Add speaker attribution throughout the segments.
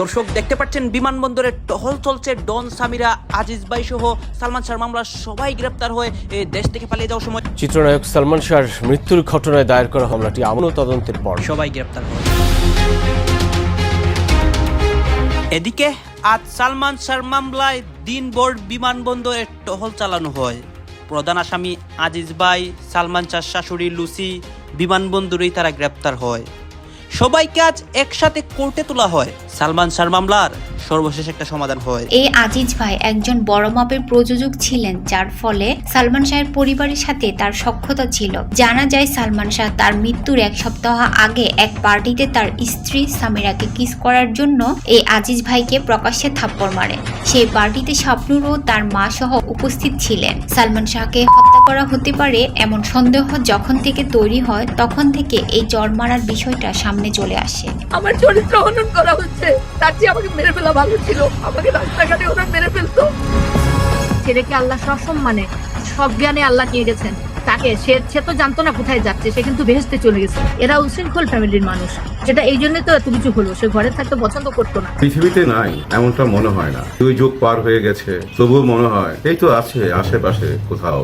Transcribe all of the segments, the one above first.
Speaker 1: দর্শক দেখতে পাচ্ছেন বিমানবন্দরে টহল চলছে ডন সামিরা আজিজ বাই সহ সালমান শাহ মামলা সবাই গ্রেপ্তার হয়ে দেশ থেকে পালিয়ে যাওয়ার সময়
Speaker 2: চিত্রনায়ক সালমান শাহর মৃত্যুর ঘটনায় দায়ের করা হামলাটি আমল তদন্তের পর।
Speaker 1: সবাই গ্রেপ্তার হয়। এদিকে আজ সালমান শাহর মামলায় দিনভর বিমানবন্দরে টহল চালানো হয়। প্রধান আসামি আজিজ ভাই সালমান শাহর শাশুড়ি লুসি বিমানবন্দরেই তারা গ্রেপ্তার হয়। সবাইকে আজ একসাথে কোর্টে তোলা হয়। সালমান শাহর মামলার সর্বশেষ একটা সমাধান হয়।
Speaker 3: এই আজিজ ভাই একজন বড় মাপের প্রযোজক ছিলেন যার ফলে সালমান শাহের পরিবারের সাথে তার সখ্যতা ছিল। জানা যায় সালমান শাহ তার মৃত্যুর এক সপ্তাহ আগে এক পার্টিতে তার স্ত্রী সামিরাকে কিস করার জন্য এই আজিজ ভাইকে প্রকাশ্যে থাপ্পড় মারে। সেই পার্টিতে শাবনুর ও তার মা সহ উপস্থিত ছিলেন। সালমান শাহকে হত্যা করা হতে পারে এমন সন্দেহ যখন থেকে তৈরি হয় তখন থেকে এই চর মারার বিষয়টা সামনে চলে আসে।
Speaker 4: আমার চরিত্র হনন করা হচ্ছে। তার চেয়ে আমাকে মেরে ফেলা ভালো ছিল। আমাকে রাস্তাঘাটে ওরা মেরে ফেলতো। ছেলেকে আল্লাহ সসম্মানে সব জ্ঞানে আল্লাহ নিয়ে গেছেন। তাকে সে সে তো জানতো না কোথায় যাচ্ছে সে কিন্তু ভেস্তে চলে গেছে। এরা উশৃঙ্খল ফ্যামিলির মানুষ। যেটা এই জন্য তো এত কিছু হলো সে ঘরে থাকতে পছন্দ করতো না।
Speaker 5: পৃথিবীতে নাই এমনটা মনে হয় না। দুই যুগ পার হয়ে গেছে তবুও মনে হয় এই তো আছে আশেপাশে কোথাও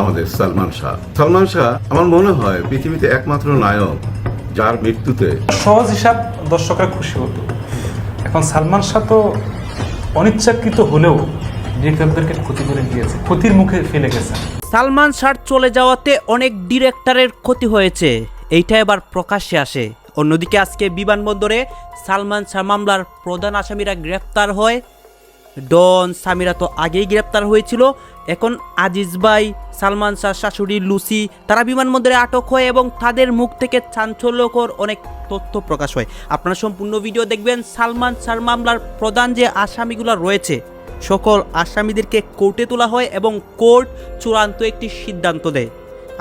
Speaker 5: আমাদের সালমান শাহ। সালমান শাহ আমার মনে হয় পৃথিবীতে একমাত্র নায়ক যার মৃত্যুতে
Speaker 6: সহজ হিসাব দর্শকরা খুশি হতো। এখন সালমান শাহ তো অনিচ্ছাকৃত হলেও ডিরেক্টরদেরকে ক্ষতি করে দিয়েছে। ক্ষতির মুখে ফেলে গেছে।
Speaker 1: সালমান শাহ চলে যাওয়াতে অনেক ডিরেক্টরের ক্ষতি হয়েছে। এইটা এবার প্রকাশ্যে আসে। অন্যদিকে আজকে বিমানবন্দরে সালমান শাহ মামলার প্রধান আসামিরা গ্রেপ্তার হয়। ডন সামিরা তো আগেই গ্রেপ্তার হয়েছিল। এখন আজিজ ভাই, সালমান শাহ, শাশুড়ি লুসি, তারা বিমানবন্দরে আটক হয় এবং তাদের মুখ থেকে চাঞ্চল্যকর অনেক তথ্য প্রকাশ হয়। আপনারা সম্পূর্ণ ভিডিও দেখবেন সালমান শাহ মামলার প্রধান যে আসামিগুলো রয়েছে, সকল আসামিদেরকে কোর্টে তোলা হয় এবং কোর্ট চূড়ান্ত একটি সিদ্ধান্ত দেয়।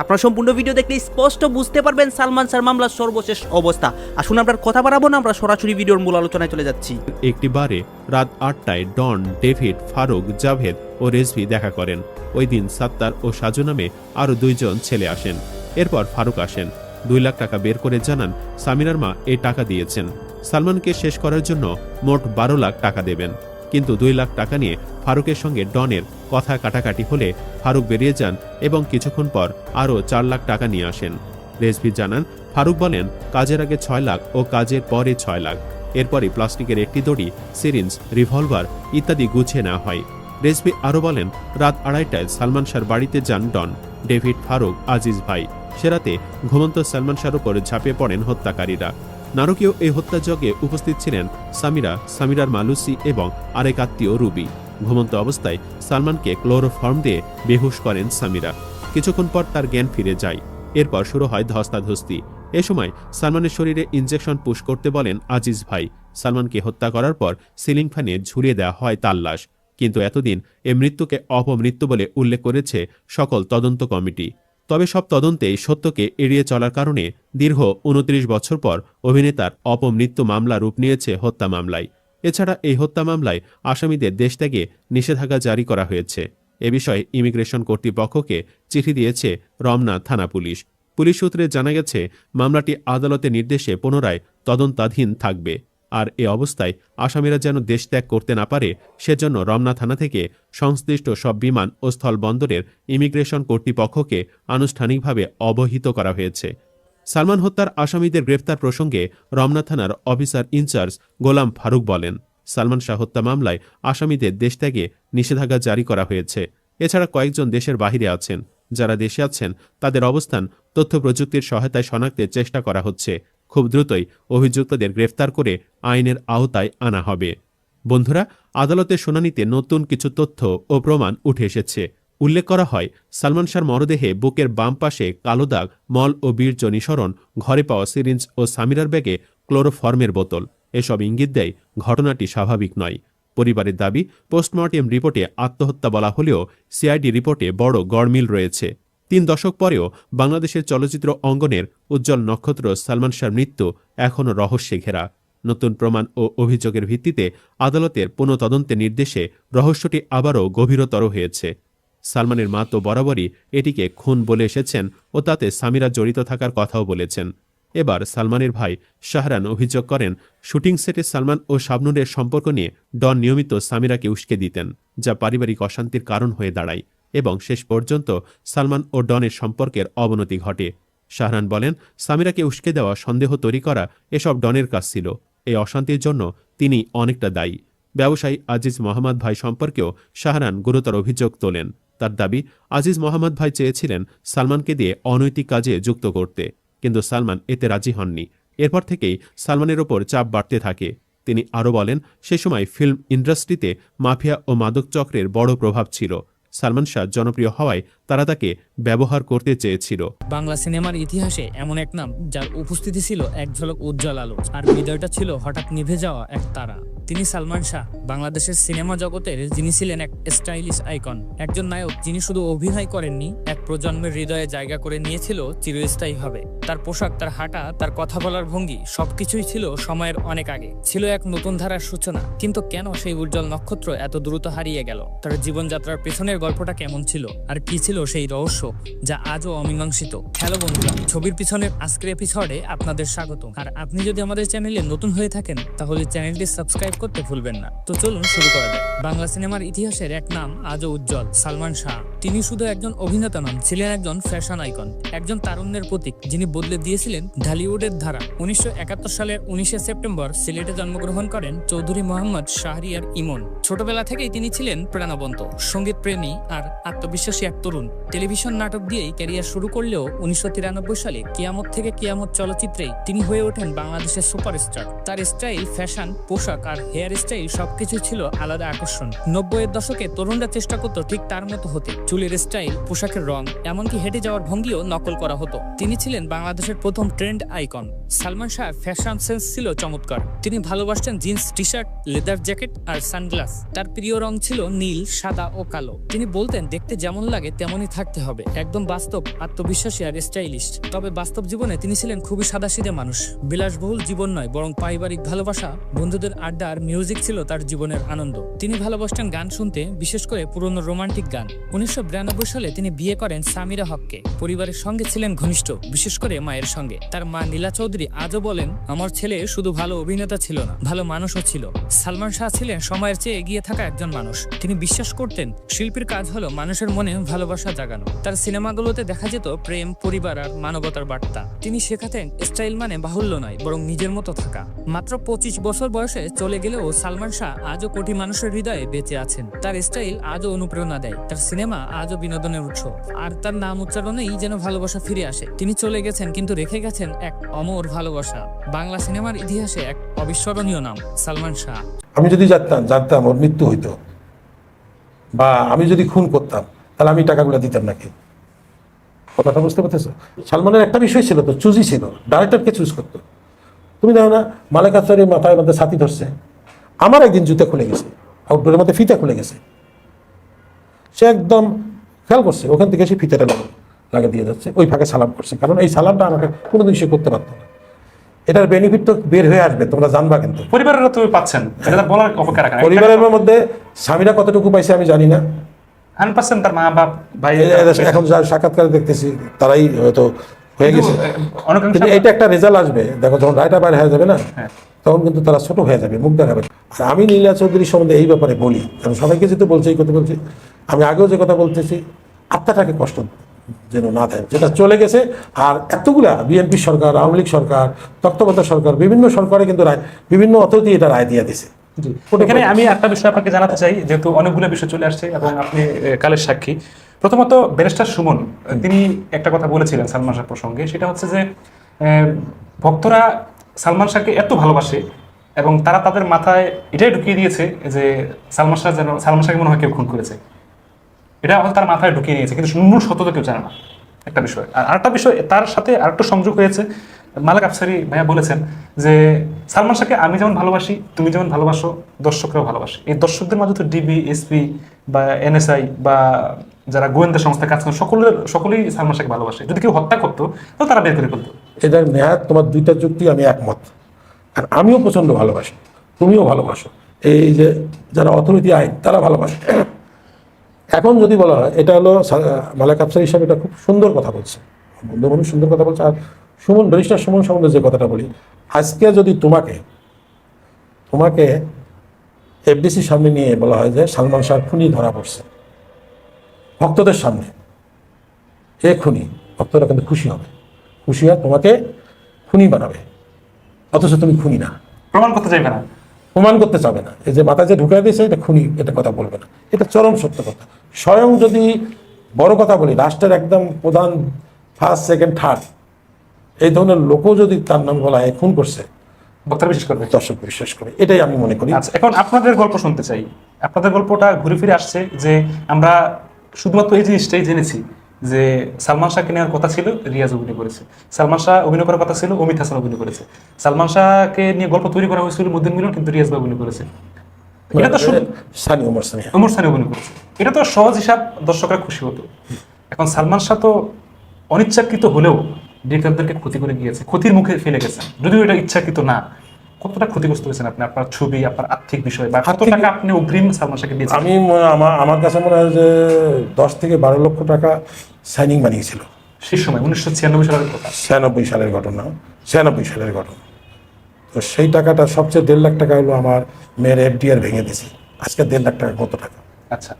Speaker 1: আপনারা সম্পূর্ণ ভিডিও দেখলে স্পষ্ট বুঝতে পারবেন সালমান শাহ মামলার সর্বশেষ অবস্থা। আসুন আমরা কথা বাড়াবো না, আমরা সরাসরি ভিডিওর মূল আলোচনায় চলে যাচ্ছি।
Speaker 7: একটি বারে রাত আটটায় ডন, ডেভিড, ফারুক, জাভেদ ও রেজভি দেখা করেন। ওই দিন সাত্তার ও সাজু নামে আরও দুইজন ছেলে আসেন। এরপর ফারুক আসেন। দুই লাখ টাকা বের করে জানান সামিনার মা এই টাকা দিয়েছেন। সালমানকে শেষ করার জন্য মোট বারো লাখ টাকা দেবেন। কিন্তু দুই লাখ টাকা নিয়ে ফারুকের সঙ্গে ডনের কথা কাটাকাটি হলে ফারুক বেরিয়ে যান এবং কিছুক্ষণ পর আরও চার লাখ টাকা নিয়ে আসেন। রেজভি জানান, ফারুক বলেন, কাজের আগে ছয় লাখ ও কাজের পরে ছয় লাখ। এরপরই প্লাস্টিকের একটি দড়ি, সিরিঞ্জ, রিভলভার ইত্যাদি গুছিয়ে নেওয়া হয়। রেজভি আরও বলেন, রাত আড়াইটায় সালমান শাহর বাড়িতে যান ডন, ডেভিড, ফারুক, আজিজ ভাই। সেরাতে ঘুমন্ত সালমান শাহর উপর ঝাঁপিয়ে পড়েন হত্যাকারীরা। নারকীয় এই হত্যাযজ্ঞে উপস্থিত ছিলেন সামিরা, সামিরার মালুসি এবং আরেক আত্মীয় রুবি। ঘুমন্ত অবস্থায় সালমানকে ক্লোরোফর্ম দিয়ে বেহুশ করেন সামিরা। কিছুক্ষণ পর তার জ্ঞান ফিরে যায়। এরপর শুরু হয় ধস্তাধস্তি। এ সময় সালমানের শরীরে ইনজেকশন পুশ করতে বলেন আজিজ ভাই। সালমানকে হত্যা করার পর সিলিং ফ্যানে ঝুলিয়ে দেওয়া হয় তার লাশ। কিন্তু এতদিন এ মৃত্যুকে অপমৃত্যু বলে উল্লেখ করেছে সকল তদন্ত কমিটি। তবে সব তদন্তেই সত্যকে এড়িয়ে চলার কারণে দীর্ঘ উনত্রিশ বছর পর অভিনেতার অপমৃত্যু মামলা রূপ নিয়েছে হত্যা মামলায়। এছাড়া এই হত্যা মামলায় আসামিদের দেশ ত্যাগে নিষেধাজ্ঞা জারি করা হয়েছে। এ বিষয়ে ইমিগ্রেশন কর্তৃপক্ষকে চিঠি দিয়েছে রমনা থানা পুলিশ। পুলিশ সূত্রে জানা গেছে, মামলাটি আদালতের নির্দেশে পুনরায় তদন্তাধীন থাকবে। আর এ অবস্থায় আসামিরা যেন দেশ ত্যাগ করতে না পারে, সেজন্য রমনা থানা থেকে সংশ্লিষ্ট সব বিমান ও স্থলবন্দরের ইমিগ্রেশন কর্তৃপক্ষকে আনুষ্ঠানিকভাবে অবহিত করা হয়েছে। সালমান হত্যার আসামিদের গ্রেফতার প্রসঙ্গে রমনা থানার অফিসার ইনচার্জ গোলাম ফারুক বলেন, সালমান শাহ হত্যা মামলায় আসামিদের দেশ ত্যাগে নিষেধাজ্ঞা জারি করা হয়েছে। এছাড়া কয়েকজন দেশের বাহিরে আছেন। যারা দেশে আছেন, তাদের অবস্থান, তথ্য প্রযুক্তির সহায়তায় শনাক্তের চেষ্টা করা হচ্ছে। খুব দ্রুতই অভিযুক্তদের গ্রেফতার করে আইনের আওতায় আনা হবে। বন্ধুরা, আদালতের শুনানিতে নতুন কিছু তথ্য ও প্রমাণ উঠে এসেছে। উল্লেখ করা হয়, সালমান শাহর মরদেহে বুকের বাম পাশে কালো দাগ, মল ও বীর্য নিঃসরণ, ঘরে পাওয়া সিরিঞ্জ ও সামিরার ব্যাগে ক্লোরোফর্মের বোতল। এসব ইঙ্গিত দেয়, ঘটনাটি স্বাভাবিক নয়। পরিবারের দাবি, পোস্টমর্টেম রিপোর্টে আত্মহত্যা বলা হলেও সিআইডি রিপোর্টে বড় গড়মিল রয়েছে। তিন দশক পরেও বাংলাদেশের চলচ্চিত্র অঙ্গনের উজ্জ্বল নক্ষত্র সালমান শাহর মৃত্যু এখনও রহস্যে ঘেরা। নতুন প্রমাণ ও অভিযোগের ভিত্তিতে আদালতের পুনঃতদন্তের নির্দেশে রহস্যটি আবারও গভীরতর হয়েছে। সালমানের মা তো বরাবরই এটিকে খুন বলে এসেছেন ও তাতে সামিরা জড়িত থাকার কথাও বলেছেন। এবার সালমানের ভাই শাহরান অভিযোগ করেন, শুটিং সেটে সালমান ও শাবনুরের সম্পর্ক নিয়ে ডন নিয়মিত সামিরাকে উস্কে দিতেন, যা পারিবারিক অশান্তির কারণ হয়ে দাঁড়ায় এবং শেষ পর্যন্ত সালমান ও ডনের সম্পর্কের অবনতি ঘটে। শাহরান বলেন, সামিরাকে উস্কে দেওয়া, সন্দেহ তৈরি করা এসব ডনের কাজ ছিল। এই অশান্তির জন্য তিনি অনেকটা দায়ী। ব্যবসায়ী আজিজ মোহাম্মদ ভাই সম্পর্কেও শাহরান গুরুতর অভিযোগ তোলেন। তার দাবি, আজিজ মোহাম্মদ ভাই চেয়েছিলেন সালমানকে দিয়ে অনৈতিক কাজে যুক্ত করতে, কিন্তু সালমান এতে রাজি হননি। এরপর থেকেই সালমানের ওপর চাপ বাড়তে থাকে। তিনি আরও বলেন, সে সময় ফিল্ম ইন্ডাস্ট্রিতে মাফিয়া ও মাদক চক্রের বড় প্রভাব ছিল। সালমান শাহ জনপ্রিয় হওয়ায় তারা তাকে ব্যবহার করতে চেয়েছিল।
Speaker 8: বাংলা সিনেমার ইতিহাসে এমন এক নাম, যার উপস্থিতি ছিল এক ঝলক উজ্জ্বল আলো, আর হৃদয়টা ছিল হঠাৎ নিভে যাওয়া এক তারা। তিনি সালমান শাহ, বাংলাদেশের সিনেমা জগতের যিনি ছিলেন এক স্টাইলিশ আইকন। একজন নায়ক যিনি শুধু অভিনয় করেননি, এক প্রজন্মের হৃদয়ে জায়গা করে নিয়েছিল চিরস্থায়ীভাবে তার পোশাক, তার হাঁটা, তার কথা বলার ভঙ্গি সবকিছুই ছিল সময়ের অনেক আগে। ছিল এক নতুন ধারার সূচনা। কিন্তু কেন সেই উজ্জ্বল নক্ষত্র এত দ্রুত হারিয়ে গেল? তার জীবনযাত্রার পেছনের গল্পটা কেমন ছিল? আর কি ছিল সেই রহস্য যা আজও অমীমাংসিত? হ্যালো বন্ধুরা, ছবির পিছনের আজকের এপিসোডে আপনাদের স্বাগত আর আপনি যদি আমাদের চ্যানেলে নতুন হয়ে থাকেন, তাহলে চ্যানেলটি সাবস্ক্রাইব করতে ভুলবেন না। তো চলুন শুরু করা যাক। বাংলা সিনেমার ইতিহাসের এক নাম আজও উজ্জ্বল, সালমান শাহ। তিনি শুধু একজন অভিনেতা নন, ছিলেন একজন ফ্যাশন আইকন একজন তারুণ্যের প্রতীক, যিনি বদলে দিয়েছিলেন ঢালিউডের ধারা। উনিশশো একাত্তর সালের উনিশে সেপ্টেম্বর সিলেটে জন্মগ্রহণ করেন চৌধুরী মোহাম্মদ শাহরিয়ার ইমন। ছোটবেলা থেকেই তিনি ছিলেন প্রাণবন্ত সংগীত প্রেমী আর আত্মবিশ্বাসী এক তরুণ। টেলিভিশন নাটক দিয়েই ক্যারিয়ার শুরু করলেও উনিশশো তিরানব্বই সালে কিয়ামত থেকে কিয়ামত চলচ্চিত্রেই তিনি হয়ে ওঠেন বাংলাদেশের সুপারস্টার। তার স্টাইল ফ্যাশন পোশাক আর হেয়ার স্টাইল সবকিছু ছিল আলাদা আকর্ষণ। নব্বইয়ের দশকে তরুণরা চেষ্টা করত ঠিক তার মতো হতে। চুলের স্টাইল, পোশাকের রং, এমনকি হেঁটে যাওয়ার ভঙ্গিও নকল করা হতো। তিনি ছিলেন বাংলাদেশের প্রথম trend icon. Salman Shah fashion sense ছিল চমৎকার। তিনি ভালোবাসতেন jeans T shirt leather jacket আর সানগ্লাস। তার প্রিয় রং ছিল নীল, সাদা ও কালো। তিনি বলতেন, দেখতে যেমন লাগে, তেমনই থাকতে হবে। একদম বাস্তব, আত্মবিশ্বাসী আর স্টাইলিশ তবে বাস্তব জীবনে তিনি ছিলেন খুবই সাদাসিধে মানুষ। বিলাসবহুল জীবন নয়, বরং পারিবারিক ভালোবাসা, বন্ধুদের আড্ডা আর মিউজিক ছিল তার জীবনের আনন্দ। তিনি ভালোবাসতেন গান শুনতে, বিশেষ করে পুরনো রোমান্টিক গান। উনিশশো সালে তিনি বিয়ে করেন সামিরা হককে। পরিবারের সঙ্গে ছিলেন ঘনিষ্ঠ, বিশেষ করে মায়ের সঙ্গে। তার মা নীলা চৌধুরী আজও বলেন, আমার ছেলে শুধু ভালো অভিনেতা ছিল না, ভালো মানুষও ছিল। সালমান শাহ ছিলেন সময়ের চেয়ে এগিয়ে থাকা একজন মানুষ। তিনি বিশ্বাস করতেন, শিল্পীর কাজ হলো মানুষের মনে ভালোবাসা জাগানো। তার সিনেমাগুলোতে দেখা যেত প্রেম, পরিবার আর মানবতার বার্তা। তিনি শেখাতেন, স্টাইল মানে বাহুল্য নয়, বরং নিজের মতো থাকা। মাত্র পঁচিশ বছর বয়সে চলে গেলেও সালমান শাহ আজও কোটি মানুষের হৃদয়ে বেঁচে আছেন। তার স্টাইল আজও অনুপ্রেরণা দেয়। তার সিনেমা আজও বিনোদনের উৎস। আর তার নাম উচ্চারণেই যেন ভালোবাসা ফিরে আসে। তিনি চলে গেছেন, কিন্তু রেখে গেছেন এক অমর ভালোবাসা। বাংলা সিনেমার ইতিহাসে এক অবিস্মরণীয় নাম, সালমান শাহ।
Speaker 9: আমি যদি জানতাম জানতাম ওর মৃত্যু হইতো। বা আমি যদি খুন করতাম, তাহলে আমি টাকাগুলো দিতাম নাকি? কথাটা বুঝতে পারতেছো? সালমানের একটা বিষয় ছিল তো, চুজি ছিল। ডাইরেক্টরকে চুজ করতো। তুমি দেখো না, মালেক আফসারের মাথায় মধ্যে ছাতি ধরছে। আমার একদিন জুতা খুলে গেছে আউটডোরের মধ্যে ফিতা খুলে গেছে। সে একদম খেয়াল করছে ওখান থেকে সে ফিতাটা লাগা লাগা দিয়ে যাচ্ছে ওই ফাঁকে সালাম করছে। কারণ এই সালামটা আমাকে কোনোদিন সে করতে পারতো না। এটার বেনিফিট তো বের হয়ে আসবে তোমরা জানবা কিন্তু।
Speaker 6: পরিবারেরা তো পাচ্ছেন এটা বলার অপেক্ষা রাখেন
Speaker 9: পরিবারের মধ্যে স্বামীরা কতটুকু পাইছে আমি জানি না।
Speaker 6: হান্ড্রেড পার্সেন্ট তার মা বাপ ভাই
Speaker 9: এই- এই- এখন যার সাক্ষাৎকারে দেখতেছি তারাই হয়তো হয়ে গেছে। কিন্তু এটা একটা রেজাল্ট আসবে। দেখো যখন রায়টা বাইরে হয়ে যাবে না
Speaker 6: হ্যাঁ।
Speaker 9: তখন কিন্তু তারা ছোট হয়ে যাবে মুখ দেখাবে। আমি নীলা চৌধুরী সম্বন্ধে এই ব্যাপারে বলি কারণ সবাইকে যেহেতু বলছি এই কথা বলছি আমি আগেও যে কথা বলতেছি আত্মাটাকে কষ্ট যেন না দেয় যেটা চলে গেছে। আর এতগুলা বিএনপি সরকার আওয়ামী লীগ সরকার তত্ত্বাবধায়ক সরকার বিভিন্ন সরকারে কিন্তু রায় বিভিন্ন অথরিটি এটা রায় দিয়ে দিছে।
Speaker 6: এখানে আমি একটা বিষয় আপনাকে জানাতে চাই যেহেতু অনেকগুলো বিষয় চলে আসছে এবং আপনি কালের সাক্ষী। প্রথমত ব্যারিস্টার সুমন তিনি একটা কথা বলেছিলেন সালমান শাহ প্রসঙ্গে সেটা হচ্ছে যে ভক্তরা সালমান শাহকে এত ভালোবাসে এবং তারা তাদের মাথায় এটাই ঢুকিয়ে দিয়েছে যে সালমান শাহ যেন সালমান শাহকে মনে হয় কেউ খুন করেছে। এটা হয়তো তার মাথায় ঢুকিয়ে নিয়েছে, কিন্তু মূল সত্যতা কেউ জানে না। একটা বিষয়। আর আরেকটা বিষয়, তার সাথে আরেকটা সংযোগ হয়েছে। মালিক আফসারি ভাইয়া বলেছেন যে, সালমান শাহকে আমি যেমন ভালোবাসি, তুমি যেমন ভালোবাসো, দর্শকরাও ভালোবাসে। এই দর্শকদের মাঝে তো ডিবি, এসপি বা এনএসআই বা যারা গোয়েন্দা সংস্থায় কাজ করে, সকলের, সকলেই সালমান শাহকে ভালোবাসে। যদি কেউ হত্যা করতো, তাহলে তারা বের করে ফেলতো।
Speaker 9: এটার মেয়াদ, তোমার দুইটা যুক্তি, আমি একমত। আর আমিও প্রচণ্ড ভালোবাসি, তুমিও ভালোবাসো। এই যে যারা অর্থনীতি আইন, তারা ভালোবাসে। এখন যদি বলা হয়, এটা হলো মালেক আফসার হিসাবে এটা খুব সুন্দর কথা বলছে। বন্ধু মানুষ সুন্দর কথা বলছে। আর সুমন, ব্যারিস্টার সুমন সম্বন্ধে যে কথাটা বলি, আজকে যদি তোমাকে তোমাকে এফডিসির সামনে নিয়ে বলা হয় যে সালমান শাহ খুনি ধরা পড়ছে। ভক্তদের সামনে। এ খুনি, ভক্তরা কিন্তু খুশি হবে। খুশি হয় তোমাকে খুনি বানাবে। অথচ তুমি খুনি না।
Speaker 6: প্রমাণ করতে চাইবে না।
Speaker 9: প্রমাণ করতে চাবে না। এই যে মাথা যে ঢুকাই দিয়েছে, এটা খুনি এটা কথা বলবে না। এটা চরম সত্য কথা। স্বয়ং যদি বড় কথা বলি, রাষ্ট্রের একদম প্রধান ফার্স্ট সেকেন্ড থার্ড এই ধরনের লোকও যদি তার নাম বলা খুন করছে,
Speaker 6: বক্তারা বিশ্বাস করবে
Speaker 9: দর্শক বিশ্বাস করে, এটাই আমি মনে করি।
Speaker 6: আচ্ছা এখন আপনাদের গল্প শুনতে চাই। আপনাদের গল্পটা ঘুরে ফিরে আসছে যে আমরা শুধুমাত্র এই জিনিসটাই জেনেছি যে সালমান শাহকে নেওয়ার কথা ছিল রিয়াজ অভিনয় করেছে। সালমান শাহ অভিনয় করার কথা ছিল অমিত হাসান অভিনয় করেছে। সালমান শাহকে নিয়ে গল্প তৈরি করা হয়েছিল মদিন মিলন কিন্তু রিয়াজ ভাই অভিনয় করেছে। এটা তো শুধু
Speaker 9: সানি ওমর সানি
Speaker 6: অভিনয় করেছে। এটা তো সহজ হিসাব দর্শকরা খুশি হতো। এখন সালমান শাহ তো অনিচ্ছাকৃত হলেও ডিরেক্টরদেরকে ক্ষতি করে গিয়েছে ক্ষতির মুখে ফেলে গেছে। যদিও এটা ইচ্ছাকৃত না কতটা ক্ষতিগ্রস্ত হয়েছেন আপনি? আপনার ছবি আপনার আর্থিক বিষয় বা কত টাকা আপনি অগ্রিম সালমান শাহকে দিয়েছেন?
Speaker 9: আমি আমার আমার কাছে মনে হয় যে দশ থেকে বারো লক্ষ টাকা সাইনিং বানিয়েছিল।
Speaker 6: সেই সময় উনিশশো ছিয়ানব্বই সালের কথা
Speaker 9: ছিয়ানব্বই সালের ঘটনা ছিয়ানব্বই সালের ঘটনা। তো সেই টাকাটা সবচেয়ে দেড় লাখ টাকা হলো আমার মেয়ের এফডিআর ভেঙে দিয়েছি। আজকে দেড় লাখ টাকা কত টাকা।
Speaker 6: আচ্ছা।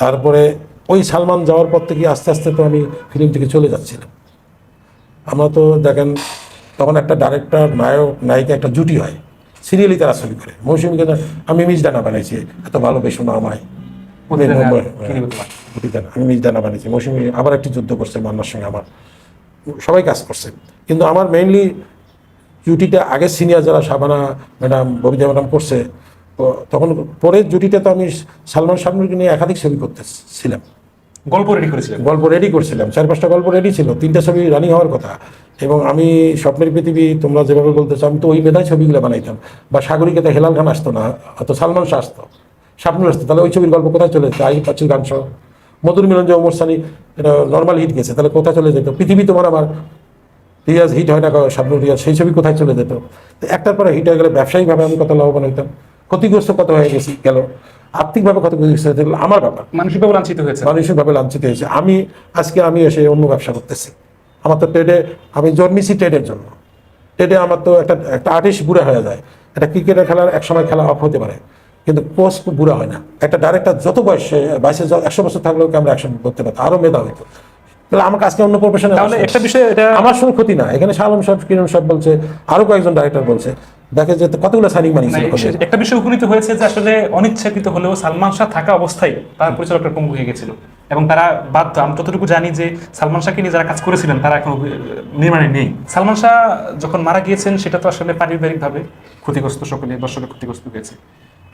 Speaker 9: তারপরে ওই সালমান যাওয়ার পর থেকে আস্তে আস্তে তো আমি ফিল্ম থেকে চলে যাচ্ছিলাম। আমরা তো দেখেন তখন একটা ডাইরেক্টর নায়ক নায়িকা একটা জুটি হয়। সিরিয়ালি তারা ছবি করে। মৌসুমীকে আমি মিজদানা বানাইছি এত ভালোবেসো না আমায়।
Speaker 6: নিবে
Speaker 9: আমি মিজদানা বানিয়েছি মৌসুমী আবার একটি যুদ্ধ করছে মান্নার সঙ্গে আমার। সবাই কাজ করছে। কিন্তু আমার মেইনলি জুটিটা আগে সিনিয়র যারা শাবানা ম্যাডাম ববিতা ম্যাডাম করছে তো তখন পরের জুটিতে তো আমি সালমান শাহরুখকে নিয়ে একাধিক ছবি করতেছিলাম।
Speaker 6: গল্প রেডি করেছিলাম
Speaker 9: গল্প রেডি করছিলাম। চার পাঁচটা গল্প রেডি ছিল। তিনটা ছবি রানিং হওয়ার কথা। এবং আমি স্বপ্নের পৃথিবী তোমরা যেভাবে বলতেছো আমি তো ওই মেধায় ছবিগুলো বানাইতাম। বা সাগরিকাতে হেলাল খান আসতো না অত সালমান শাহ আসতো স্বপ্নুর আসতো। তাহলে ওই ছবির গল্প কোথায় চলে যেত আই পাচ্ছিল গান সহ মধুর মিলন যে ওমর সানি এটা নর্মাল হিট গেছে তাহলে কোথায় চলে যেত? পৃথিবী তোমার আমার রিয়াজ হিট হয় না স্বপ্নুর রিয়াজ সেই ছবি কোথায় চলে যেত? তো একটার পরে হিট হয়ে গেলে ব্যবসায়িকভাবে আমি কত লাভবান হইতাম? ক্ষতিগ্রস্ত কত হয়ে গেছি? গেল। আর্থিকভাবে ক্ষতিগ্রস্ত হয়েছে আমার ব্যাপার।
Speaker 6: মানসিকভাবে লাঞ্ছিত হয়েছে।
Speaker 9: মানসিকভাবে লাঞ্ছিত হয়েছে। আমি আজকে আমি এসে অন্য ব্যবসা করতেছি। আমার তো ট্রেডে আমি জন্মিছি ট্রেডের জন্য। ট্রেডে আমার তো একটা একটা আর্টিস্ট বুড়া হয়ে যায়। একটা ক্রিকেটের খেলার এক সময় খেলা অফ হতে পারে। কিন্তু কোচ বুড়া হয় না। একটা ডাইরেক্টর যত বয়সে বাইশে একশো বছর থাকলেও আমরা অ্যাকশন করতে পারতাম? আরও মেধা হইতো। তাহলে আমাকে আজকে অন্য প্রফেশনে
Speaker 6: তাহলে একটা বিষয় এটা
Speaker 9: আমার সঙ্গে ক্ষতি না। এখানে শালম সাহেব কিরণ সাহেব বলছে আরও কয়েকজন ডাইরেক্টর বলছে। দেখে যে কতগুলো সাইনিং
Speaker 6: না,
Speaker 9: বানিয়েছিল
Speaker 6: একটা বিষয় উপনীত হয়েছে যে আসলে অনিচ্ছাকৃত হলেও সালমান শাহ থাকা অবস্থায় তার পরিচালকটা পঙ্গু হয়ে গেছিল। এবং তারা বাধ্য আমি যতটুকু জানি যে সালমান শাহকে নিয়ে যারা কাজ করেছিলেন তারা এখন নির্মাণে নেই। সালমান শাহ যখন মারা গিয়েছেন সেটা তো আসলে পারিবারিকভাবে ক্ষতিগ্রস্ত সকলে দর্শকের ক্ষতিগ্রস্ত হয়েছে।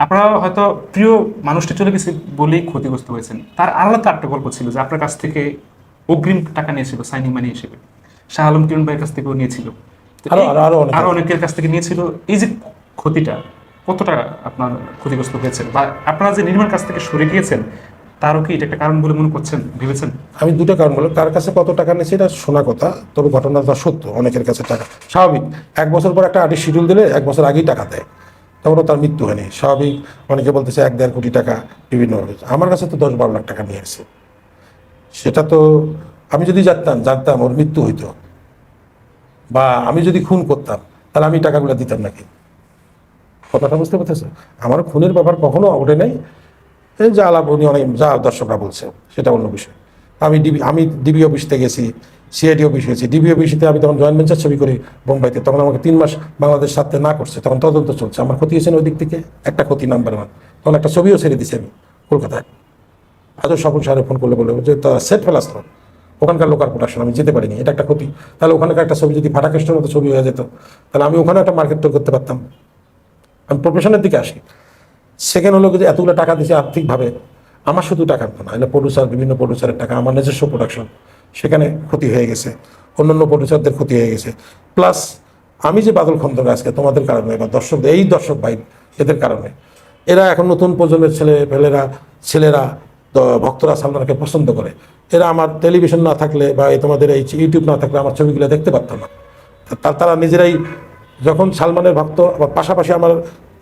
Speaker 6: আপনারা হয়তো প্রিয় মানুষটি চলে গেছে বলেই ক্ষতিগ্রস্ত হয়েছেন। তার আলাদা একটা গল্প ছিল যে আপনার কাছ থেকে অগ্রিম টাকা নিয়েছিল সাইনিং মানি হিসেবে। শাহ আলম কিরণ ভাইয়ের কাছ থেকেও নিয়েছিল।
Speaker 9: আরো-
Speaker 6: অনেকের কাছ থেকে নিয়েছিল। এই যে ক্ষতিটা কতটা আপনার ক্ষতিগ্রস্ত হয়েছে? বা আপনারা যে নির্মাণ কাছ থেকে সরে গিয়েছেন তারও কি এটা একটা কারণ বলে মনে করছেন ভেবেছেন?
Speaker 9: আমি দুটো কারণ বললাম। কার কাছে কত টাকা নিয়েছে এটা শোনা কথা তবে ঘটনাটা সত্য অনেকের কাছে টাকা স্বাভাবিক। এক বছর পর একটা আর্টিস্ট শিডিউল দিলে এক বছর আগেই টাকা দেয়। তখনও তার মৃত্যু হয়নি। স্বাভাবিক, অনেকে বলতেছে এক দেড় কোটি টাকা বিভিন্নভাবে আমার কাছে তো দশ বারো লাখ টাকা নিয়ে এসেছে সেটা তো আমি যদি জানতাম জানতাম ওর মৃত্যু হইতো। বা আমি যদি খুন করতাম, তাহলে আমি টাকাগুলো দিতাম নাকি? কথাটা বুঝতে পারতেছো? আমার খুনের ব্যাপার কখনো ওঠে নাই। এই যা আলাপ উনি অনেক যা দর্শকরা বলছে, সেটা অন্য বিষয়। আমি ডিবি আমি ডিবি অফিসতে গেছি। সিআইডি অফিস গেছি ডিবি অফিসে আমি তখন জয়েন্ট ভেঞ্চার ছবি করি বোম্বাইতে, তখন আমাকে তিন মাস বাংলাদেশ সাথে না করছে, তখন তদন্ত চলছে। আমার ক্ষতি হয়েছে ওই দিক থেকে? একটা ক্ষতি নাম্বার ওয়ান তখন একটা ছবিও ছেড়ে দিছি আমি কলকাতায়। আজও স্বপন সাহেব ফোন করলে বলে যে, তা সেট ফেলাস তো ওখানকার লোকাল প্রোডাকশন আমি যেতে পারিনি, এটা একটা ক্ষতি। তাহলে ওখানকার একটা ছবি যদি ফাটাকেস্টের মতো ছবি হয়ে যেত, তাহলে আমি ওখানে একটা মার্কেট তৈরি করতে পারতাম। আমি প্রফেশনের দিকে আসি। সেকেন্ড হলো যে এতগুলো টাকা দিচ্ছে আর্থিকভাবে। আমার শুধু টাকা না এটা প্রডিউসার বিভিন্ন প্রডিউসারের টাকা, আমার নিজস্ব প্রোডাকশন সেখানে ক্ষতি হয়ে গেছে। অন্যান্য প্রডিউসারদের ক্ষতি হয়ে গেছে। প্লাস আমি যে বাদল খন্দকার আজকে তোমাদের কারণে বা দর্শক, এই দর্শক ভাই, এদের কারণে, এরা এখন নতুন প্রজন্মের ছেলে পেলেরা ছেলেরা ভক্তরা সালমানকে পছন্দ করে। এরা আমার টেলিভিশন না থাকলে বা এই তোমাদের এই ইউটিউব না থাকলে আমার ছবিগুলো দেখতে পারতো না। তারা নিজেরাই যখন সালমানের ভক্ত, আবার পাশাপাশি আমার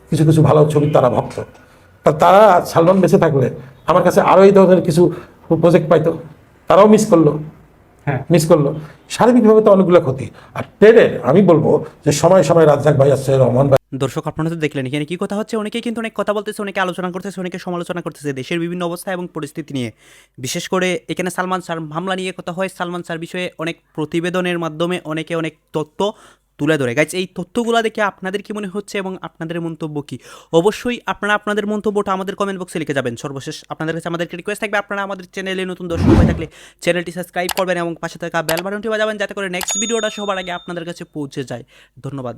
Speaker 9: কিছু কিছু ভালো ছবি তারা ভক্ত। তা, তারা সালমান বেঁচে থাকলে আমার কাছে আরও এই ধরনের কিছু প্রজেক্ট পাইতো। তারাও মিস করল। মিস করল। শারীরিকভাবে তো অনেকগুলো ক্ষতি। আর ট্রেনের আমি বলব যে সময় সময় রাজ্জাক ভাই আসছে রহমান ভাই
Speaker 1: দর্শক আপনারা তো দেখলেন এখানে কি কথা হচ্ছে। অনেকে কিন্তু অনেক কথা বলতেছে অনেকে আলোচনা করতেছে অনেকে সমালোচনা করতেছে দেশের বিভিন্ন অবস্থা এবং পরিস্থিতি নিয়ে। বিশেষ করে এখানে সালমান স্যার মামলা নিয়ে কথা হয়। সালমান স্যার বিষয়ে অনেক প্রতিবেদনের মাধ্যমে অনেকে অনেক তথ্য তুলে ধরে। গাইজ এই তথ্যগুলো দেখে আপনাদের কি মনে হচ্ছে এবং আপনাদের মন্তব্য কি? অবশ্যই আপনারা আপনাদের মন্তব্যটা আমাদের কমেন্ট বক্সে লিখে যাবেন। সর্বশেষ আপনাদের কাছে আমাদের রিকোয়েস্ট থাকবে, আপনারা আমাদের চ্যানেলে নতুন দর্শক হয়ে থাকলে চ্যানেলটি সাবস্ক্রাইব করবেন এবং পাশে থাকা বেল বাটনটি বাজাবেন, যাতে করে নেক্সট ভিডিওটা সবার আগে আপনাদের কাছে পৌঁছে যায়। ধন্যবাদ।